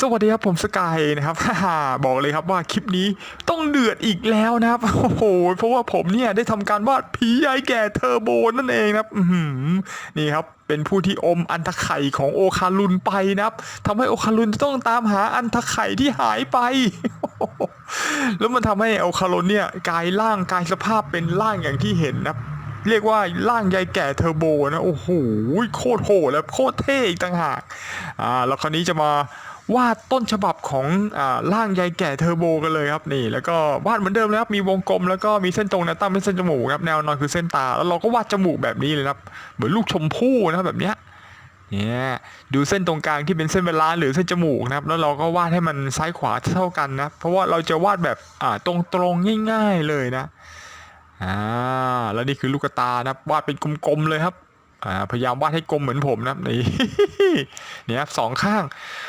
สวัสดีครับผมสกายนะครับบอกเลยครับว่าคลิปนี้ต้องเดือดอีกแล้วนะครับ โอ้โห เพราะว่าผมเนี่ยได้ทำการวาดผียายแก่เทอร์โบนั่นเองนะครับนี่ครับเป็นผู้ที่อมอันทไข่ของโอคารุนไปนะครับทำให้โอคารุนต้องตามหาอันทไข่ที่หายไป แล้วมันทำให้โอคารุนเนี่ยกลายร่างกลายสภาพเป็นร่างอย่างที่เห็นนะครับเรียกว่าร่างยายแก่เทอร์โบนะ โอ้โหโคตรโหดและโคตรเท่อีกต่างหากอ่าแล้วคราวนี้จะมา วาดต้นฉบับของอร่างยายแก่เทอร์โบกันเลยครับนี่ แล้วก็วาดเหมือนเดิมเลยครับมีวงกลมแล้วก็มีเส้นตรงแนวตั้งเป็นเส้นจมูกครับแนวนอนคือเส้นตา แล้วเราก็วาดจมูกแบบนี้เลยครับเหมือนลูกชมพู่นะครับแบบเนี้ยเนี่ยดูเส้นตรงกลางที่เป็นเส้นเวลานหรือเส้นจมูกนะครับ แล้วเราก็วาดให้มันซ้ายขวาเท่ากันนะเพราะว่าเราจะวาดแบบอ่าตรงๆง่าย ๆเลยนะอ่าแล้วนี่คือลูกตานะวาดเป็นกลมๆเลยครับ อ่าพยายามวาดให้กลมเหมือนผมนะครับนี่เนี่ยครับสองข้าง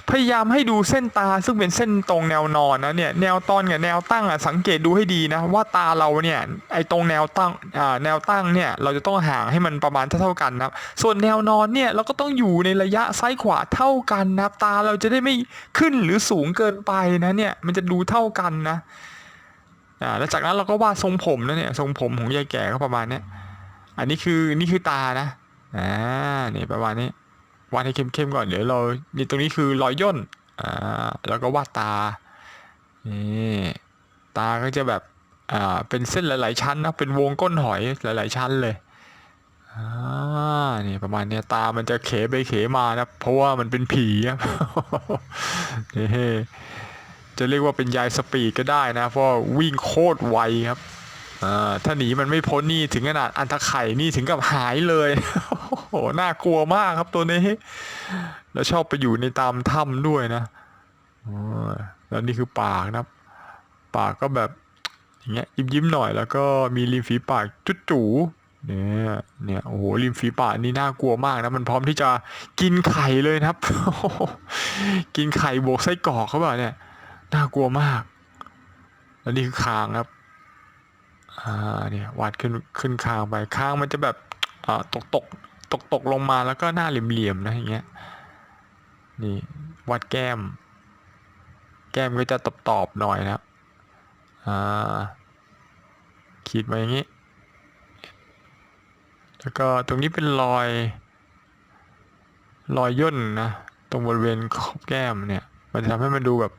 พยายามให้ดูเส้นตาซึ่งเป็นเส้นตรงแนวนอนนะเนี่ยแนวตอนกับแนวตั้งอะสังเกตดูให้ดีนะว่าตาเราเนี่ยไอ้ตรงแนวตั้งอ่าแนวตั้งเนี่ยเราจะต้องห่างให้มันประมาณเท่าๆกันนะครับส่วนแนวนอนเนี่ยเราก็ต้องอยู่ในระยะซ้ายขวาเท่ากันนะครับตาเราจะได้ไม่ขึ้นหรือสูงเกินไปนะเนี่ยมันจะดูเท่ากันนะอ่าแล้วจากนั้นเราก็วาดทรงผมนะเนี่ยทรงผมของยายแก่ก็ประมาณเนี้ยอันนี้คือนี่คือตานะ อ่านี่ประมาณนี้วาดให้เข้มๆก่อนเดี๋ยวเรานี่ตรงนี้คือรอยย่นอ่าแล้วก็วาดตานี่ตาก็จะแบบอ่าเป็นเส้นหลาย ๆ ชั้นนะเป็นวงก้นหอยหลาย ๆ ชั้นเลยอ่านี่ประมาณเนี้ยตามันจะเขไปเขมานะเพราะว่ามันเป็นผีครับนี่จะเรียกว่าเป็นยายสปีดก็ได้นะเพราะวิ่งโคตรไวครับ ถ้าหนีมันไม่พ้นนี่ถึงขนาดอันทะไข่นี่ถึงกับหายเลยโอ้โหน่ากลัวมากครับตัวนี้ แล้วชอบไปอยู่ในตามถ้ำด้วยนะโอ้แล้วนี่คือปากนะ ปากก็แบบอย่างเงี้ยยิ้มยิ้มๆหน่อยแล้วก็มีริมฝีปากจุดจูเนี่ยเนี่ยโอ้โหริมฝีปากนี่น่ากลัวมากนะมันพร้อมที่จะกินไข่เลยนะครับ กินไข่บวกไส้กรอกเขาแบบเนี่ยน่ากลัวมาก แล้วนี่คือคางครับ อ่าเนี่ยวาดขึ้นขึ้นคางไปคางมันจะแบบอ่าตกตกตกตกลงมาแล้วก็หน้าเหลี่ยมๆนะอย่างเงี้ยนี่วาดแก้ม แก้มก็จะตอบตอบหน่อยนะอ่าขีดมาอย่างงี้ แล้วก็ตรงนี้เป็นรอย รอยย่นนะตรงบริเวณขอบแก้มเนี่ย มันจะทำให้มันดูแบบ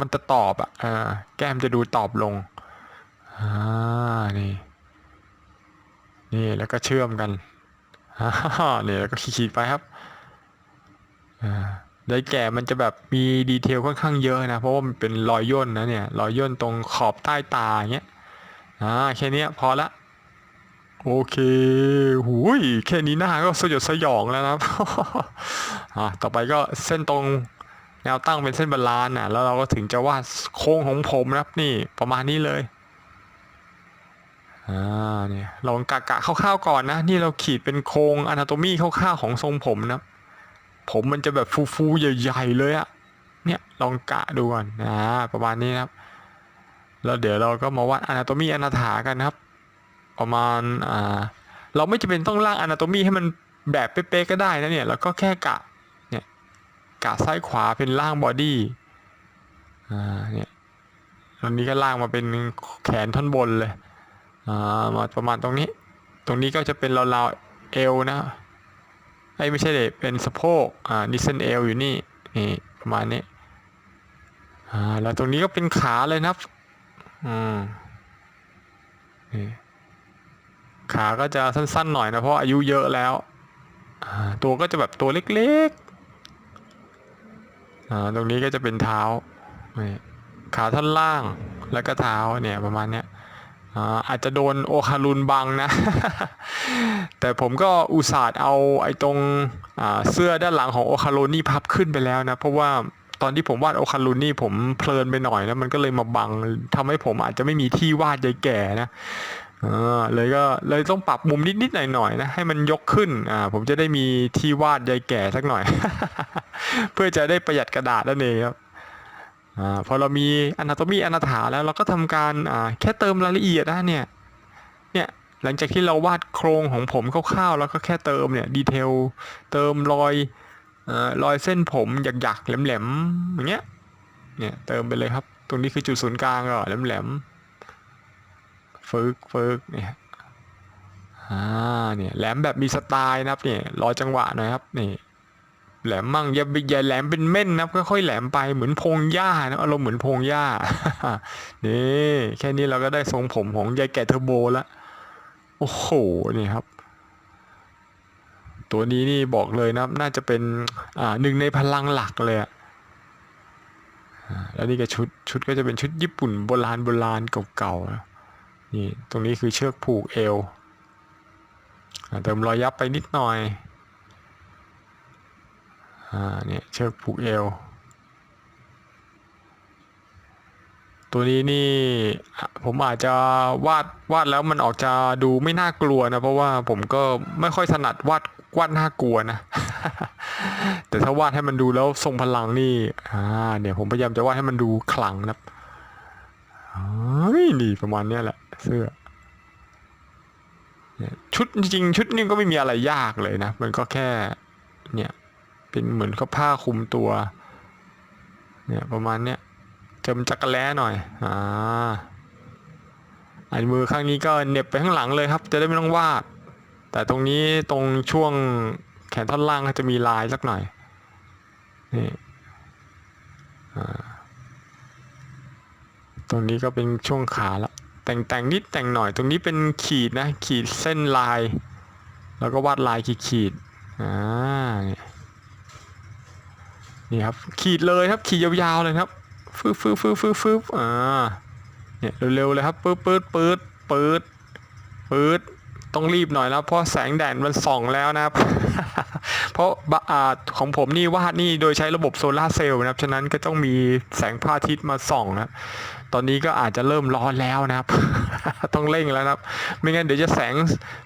มันจะตอบอะอ่าแก้มจะดูตอบลง อ่านี่ นี่แล้วก็เชื่อมกันอ่านี่แล้วก็ขีดไปครับอ่าได้แก่มันจะแบบมีดีเทลค่อนข้างเยอะนะ เพราะว่ามันเป็นรอยย่นนะเนี่ยรอยย่นตรงขอบใต้ตาอย่างเงี้ยอ่าแค่นี้พอละโอเคหูยแค่นี้หน้าก็สยดสยองแล้วนะครับอ่าต่อไปก็เส้นตรงแนวตั้งเป็นเส้นบาลานซ์น่ะแล้วเราก็ถึงจะวาดโค้งของผมนะครับนี่ประมาณนี้เลย อ่าเนี่ยลองกะกะคร่าวๆก่อนนะ นี่เราขีดเป็นโครงอนาโตมีคร่าวๆของทรงผมนะ ผมมันจะแบบฟูๆใหญ่ๆเลยอะเนี่ยลองกะดูก่อนอ่าประมาณนี้นะครับแล้วเดี๋ยวเราก็มาวาดอนาโตมีอนาถากันนะครับ ประมาณอ่าเราไม่จำเป็นต้องร่างอนาโตมีให้มันแบบเป๊ะๆก็ได้นะเนี่ยเราก็แค่กะเนี่ยกะซ้ายขวาเป็นร่างบอดี้อ่าเนี่ยตรงนี้ก็ล่างมาเป็นแขนท่อนบนเลย อ่ามาประมาณตรงนี้ ตรงนี้ก็จะเป็นราวๆเอวนะไอ้ไม่ใช่เด็เป็นสะโพกอ่านี่เส้นเอวอยู่นี่นี่ประมาณนี้อ่าแล้วตรงนี้ก็เป็นขาเลยนะครับอืมนี่ขาก็จะสั้นๆหน่อยนะเพราะอายุเยอะแล้วอ่าตัวก็จะแบบตัวเล็กๆอ่าตรงนี้ก็จะเป็นเท้านี่ขาท่อนล่างแล้วก็เท้าเนี่ยประมาณเนี้ย อาจจะโดนโอคารุนบังนะ แต่ผมก็อุตส่าห์เอาไอ้ตรงเสื้อด้านหลังของโอคารุนนี่พับขึ้นไปแล้วนะ เพราะว่าตอนที่ผมวาดโอคารุนนี่ผมเพลินไปหน่อยนะมันก็เลยมาบังทำให้ผมอาจจะไม่มีที่วาดยายแก่นะอ่าเลยก็เลยต้องปรับมุมนิดๆหน่อยๆนะให้มันยกขึ้นอ่าผมจะได้มีที่วาดยายแก่สักหน่อย เพื่อจะได้ประหยัดกระดาษนั่นเองครับ อ่าพอเรามีอนาโตมีอนาถาแล้วเราก็ทำการอ่าแค่เติมรายละเอียดนะเนี่ยเนี่ยหลังจากที่เราวาดโครงของผมคร่าวๆแล้วก็แค่เติมเนี่ยดีเทลเติมรอยเอ่อรอยเส้นผมหยักๆแหลมๆอย่างเงี้ยเนี่ยเติมไปเลยครับ ตรงนี้คือจุดศูนย์กลางก็แหลมๆฟึกฟึกเนี่ยอ่าเนี่ยแหลมแบบมีสไตล์นะครับเนี่ยรอจังหวะหน่อยครับนี่ แหลมมั่งอย่าอย่าแหลมเป็นเม่นนะค่อยๆแหลมไปเหมือนพงหญ้านะอารมณ์เหมือนพงหญ้านี่แค่นี้เราก็ได้ทรงผมของยายแก่เทอร์โบล้วโอ้โหนี่ครับ ตัวนี้นี่บอกเลยนะน่าจะเป็นอ่าหนึ่งในพลังหลักเลยอะอ่าแล้วนี่ก็ชุดชุดก็จะเป็นชุดญี่ปุ่นโบราณโบราณเก่าๆนี่ตรงนี้คือเชือกผูกเอวเติมรอยยับไปนิดหน่อย อ่าเนี่ยเชือกผูกเอว ตัวนี้นี่ผมอาจจะวาดวาดแล้วมันออกจะดูไม่น่ากลัวนะ เพราะว่าผมก็ไม่ค่อยถนัดวาดวาดน่ากลัวนะ แต่ถ้าวาดให้มันดูแล้วทรงพลังนี่อ่าเนี่ยผมพยายามจะวาดให้มันดูขลังนะครับนี่ประมาณนี้แหละ เสื้อชุดจริงชุดนี้ก็ไม่มีอะไรยากเลยนะ มันก็แค่เนี่ย เป็นเหมือนเขาผ้าคลุมตัว เนี่ยประมาณเนี้ยเจิมจักรแล้หน่อย อ่าอันมือข้างนี้ก็เน็บไปข้างหลังเลยครับ จะได้ไม่ต้องวาด แต่ตรงนี้ตรงช่วงแขนท่อนล่างก็จะมีลายสักหน่อย นี่ อ่า ตรงนี้ก็เป็นช่วงขาละ แต่งแต่งนิดแต่งหน่อย ตรงนี้เป็นขีดนะ ขีดเส้นลาย แล้วก็วาดลายขีดขีดอ่าเนี่ย นี่ครับขีดเลยครับขีดยาวๆเลยครับฟืบฟืบฟืบฟืบฟืบอ่าเนี่ยเร็วๆเลยครับปื๊ดปื๊ดปื๊ดปื๊ดปื๊ดต้องรีบหน่อยแล้วเพราะแสงแดดมันส่องแล้วนะครับ เพราะบะอาของผมนี่วาดนี่โดยใช้ระบบโซลาร์เซลล์นะครับ ฉะนั้นก็ต้องมีแสงพระอาทิตย์มาส่องนะ ตอนนี้ก็อาจจะเริ่มร้อนแล้วนะครับ ต้องเร่งแล้วนะครับ ไม่งั้นเดี๋ยวจะแสง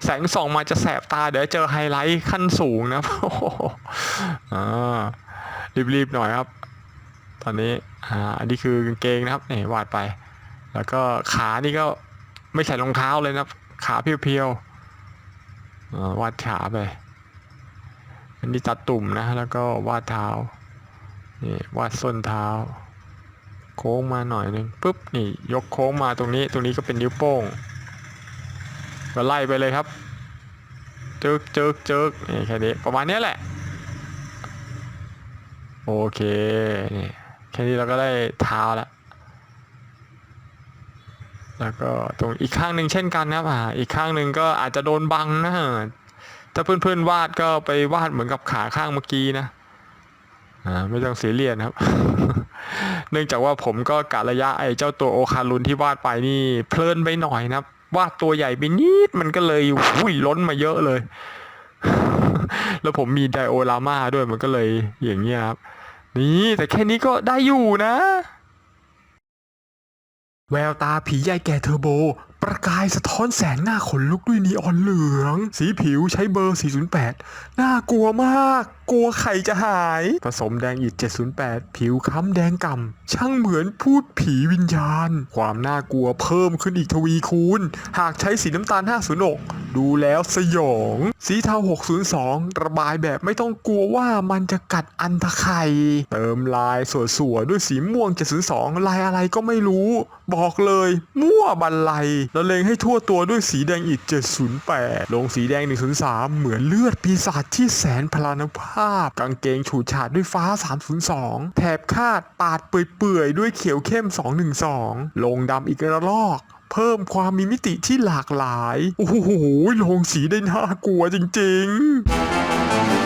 แสงส่องมาจะแสบตา เดี๋ยวเจอไฮไลท์ขั้นสูงนะครับอ่า รีบๆหน่อยครับ ตอนนี้อ่าอันนี้คือกางเกงนะครับนี่วาดไป แล้วก็ขานี่ก็ไม่ใส่รองเท้าเลยนะครับ ขาเพียวๆวาดขาไป อันนี้ตัดตุ่มนะแล้วก็วาดเท้านี่วาดส้นเท้า โค้งมาหน่อยนึงปุ๊บนี่ยกโค้งมาตรงนี้ตรงนี้ก็เป็นนิ้วโป้งก็ไล่ไปเลยครับจึกจึกจึกนี่แค่นี้ประมาณนี้แหละ โอเค นี่แค่นี้เราก็ได้เท้าแล้วแล้วก็ตรงอีกข้างหนึ่งเช่นกันนะครับอ่าอีกข้างหนึ่งก็อาจจะโดนบังนะถ้าเพื่อนๆวาดก็ไปวาดเหมือนกับขาข้างเมื่อกี้นะอ่าไม่ต้องเสียเรียนครับ เนื่องจากว่าผมก็กะระยะไอ้เจ้าตัวโอคารุนที่วาดไปนี่เพลินไปหน่อยนะครับ วาดตัวใหญ่ไปนิดมันก็เลยหุ้ยล้นมาเยอะเลย แล้วผมมีไดโอรามาด้วยมันก็เลยอย่างเงี้ยครับ นี่แต่แค่นี้ก็ได้อยู่นะ แววตาผีใหญ่แก่เทอร์โบ ประกายสะท้อนแสงหน้าขนลุกด้วยนีออนเหลือง สีผิวใช้เบอร์ 408 น่ากลัวมาก กลัวไข่จะหาย ผสมแดงอิฐ708 ผิวค้ำแดงก่ำช่างเหมือนพูดผีวิญญาณ ความน่ากลัวเพิ่มขึ้นอีกทวีคูณ หากใช้สีน้ำตาล 506 ดูแล้วสยอง สีเทา 602 ระบายแบบไม่ต้องกลัวว่ามันจะกัดอันตะไคร่เติมลายสวยๆด้วยสีม่วง 702 ลายอะไรก็ไม่รู้ บอกเลย มั่วบันไลแล้วเลงให้ทั่วตัวด้วยสีแดงอีก708 ลงสีแดง 103 เหมือนเลือดปีศาจที่แสนพลานุภาพาพ กางเกงฉูดฉาดด้วยฟ้า 302 แถบคาดปาดเปื่อยๆ ด้วยเขียวเข้ม 212 ลงดำอีกระลอกเพิ่มความมีมิติที่หลากหลาย โอ้โหลงสีได้น่ากลัวจริง ๆ